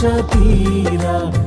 আশা পীরা